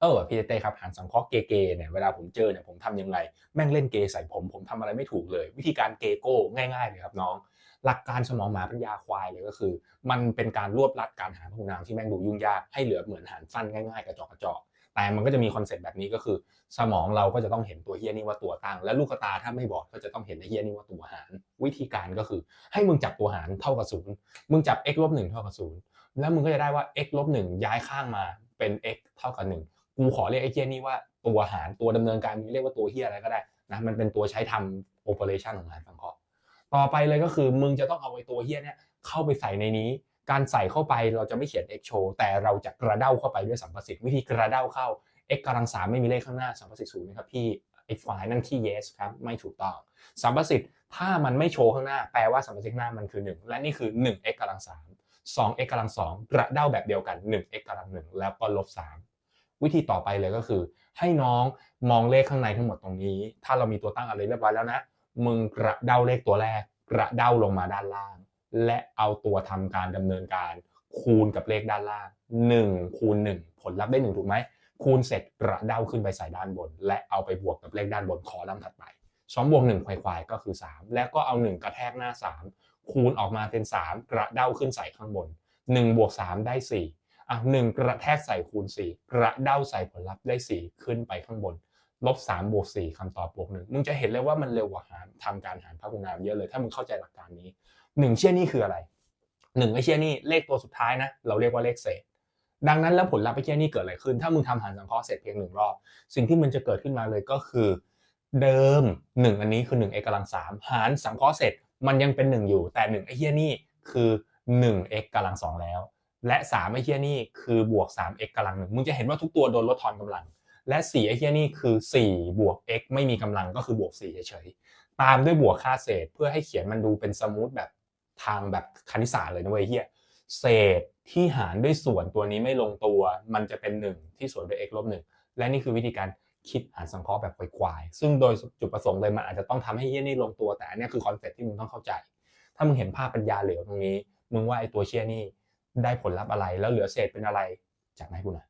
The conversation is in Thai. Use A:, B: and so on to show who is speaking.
A: เออพี่เต้ครับหารสังเคราะห์เกเกเนี่ยเวลาผมเจอเนี่ยผมทำยังไงแม่งเล่นเกย์ใส่ผม ผมทำอะไรไม่ถูกเลย วิธีการเกโก้ง่ายๆเลยครับน้อง หลักการสมองหมาปัญญาควายเลยก็คือ มันเป็นการรวบรัดการหาพหุนามที่แม่งดูยุ่งยากให้เหลือเหมือนหารสั้นง่ายๆกระจอกกระจอกแต่มันก็จะมีคอนเซ็ปต์แบบนี้ก็คือ สมองเราก็จะต้องเห็นตัวเฮียนี่ว่าตัวตั้ง และลูกตาถ้าไม่บอดก็จะต้องเห็นไอ้เฮียนี่ว่าตัวหาร วิธีการก็คือ ให้มึงจับตัวหารเท่ากับศูนย์มึงจับ x ลบหนึ่งเท่ากับศูนย์แล้วมึงก็จะได้ว่า x ลบหนึ่งย้ายข้างมาเป็น x เท่ากับหนึ่ง กูขอเรียกไอ้เฮียนี่ว่าตัวหารตัวดำเนินการมึงเรียกว่าตัวเฮียอะไรก็ได้นะมันเป็นตัวใช้ทำโอเปอเรชันของหารสังเคราะห์ต่อไปเลยก็คือมึงจะต้องเอาไอ้ตัวเฮียเนี่ยเข้าไปใส่ในนี้ การใส่เข้าไปเราจะไม่เขียน x โชว์แต่เราจะกระเด้าเข้าไปด้วยสัมประสิทธิ์วิธีกระเด้าเข้า x กำลังสามไม่มีเลขข้างหน้าสัมประสิทธิ์ศูนย์นะครับพี่ x ไฟล์นั่นที่ yes ครับไม่ถูกต้องสัมประสิทธิ์ถ้ามันไม่โชว์ข้างหน้าแปลว่าสัมประสิทธิ์หน้ามันคือ 1 และนี่คือ 1 x กำลัง3 2 x กำลัง2กระเด้าแบบเดียวกัน 1 x กำลัง1แล้วก็ลบ3 วิธีต่อไปเลยก็คือ ให้น้องมองเลขข้างในทั้งหมดตรงนี้ ถ้าเรามีตัวตั้งอะไรเรียบร้อยแล้วนะ มึงกระเด้าเลขตัวแรก กระเด้าลงมาด้านล่าง และเอาตัวทำการดำเนินการ คูณกับเลขด้านล่าง1คูณ1ผลลัพธ์ได้1ถูกไหมคูณเสร็จกระเด้าขึ้นไปใส่ด้านบน และเอาไปบวกกับเลขด้านบนคอลัมน์ถัดไป2บวก1ควายควายก็คือ 3 แล้วก็เอา 1 กระแทกหน้า 3 คูณออกมาเป็น 3 กระเด้าขึ้นใส่ข้างบน 1 บวก 3 ได้ 4 อะ1กระแทกใส่คูณ 4 กระเด้าใส่ผลลัพธ์ได้ 4 ขึ้นไปข้างบนลบ3บวก4คำตอบบวก1มึงจะเห็นเลยว่ามันเร็วกว่าหารทำการหารพหุนามเยอะเลย ถ้ามึงเข้าใจหลักการนี้1เชี่ยนี่คืออะไร1ไอ้เชี่ยนี่เลขตัวสุดท้ายนะ เราเรียกว่าเลขเศษ ดังนั้นแล้วผลลัพธ์ไอ้เชี่ยนี่เกิดอะไรขึ้น ถ้ามึงทำหารสังเคราะห์เสร็จเพียงหนึ่งรอบ สิ่งที่มันจะเกิดขึ้นมาเลยก็คือ เดิม 1 อันนี้คือ1 x กำลัง3หารสังเคราะห์เสร็จมันยังเป็น 1 อยู่ แต่1ไอ้เชี่ยนี่คือ1 x กำลัง2แล้ว และ 3 ไอ้เชี่ยนี่คือบวก 3 x กำลัง1มึงจะเห็นว่าทุกตัวโดนลดทอนกำลัง และ 4 ไอ้เชี่ยนี่คือ 4 บวก x ไม่มีกำลังก็คือบวก 4 เฉยๆ ตามด้วยบวกค่าเศษเพื่อให้เขียนมันดูเป็นสมูทแบบทางแบบคณิตศาสตร์เลยนะเว้ยเฮียเศษที่หารด้วยส่วนตัวนี้ไม่ลงตัว มันจะเป็น 1 ที่ส่วนด้วย x ลบ1และนี่คือวิธีการคิดหารสังเคราะห์แบบควายๆซึ่งโดยจุดประสงค์เลยมันอาจจะต้องทำให้เฮียนี่ลงตัว แต่อันนี้คือคอนเซ็ปต์ที่มึงต้องเข้าใจ ถ้ามึงเห็นภาพปัญญาเหลวตรงนี้ มึงว่าไอ้ตัวเชี่ยนี่ ได้ผลลัพธ์อะไรแล้วเหลือเศษเป็นอะไรจากไหนกูหน่ะ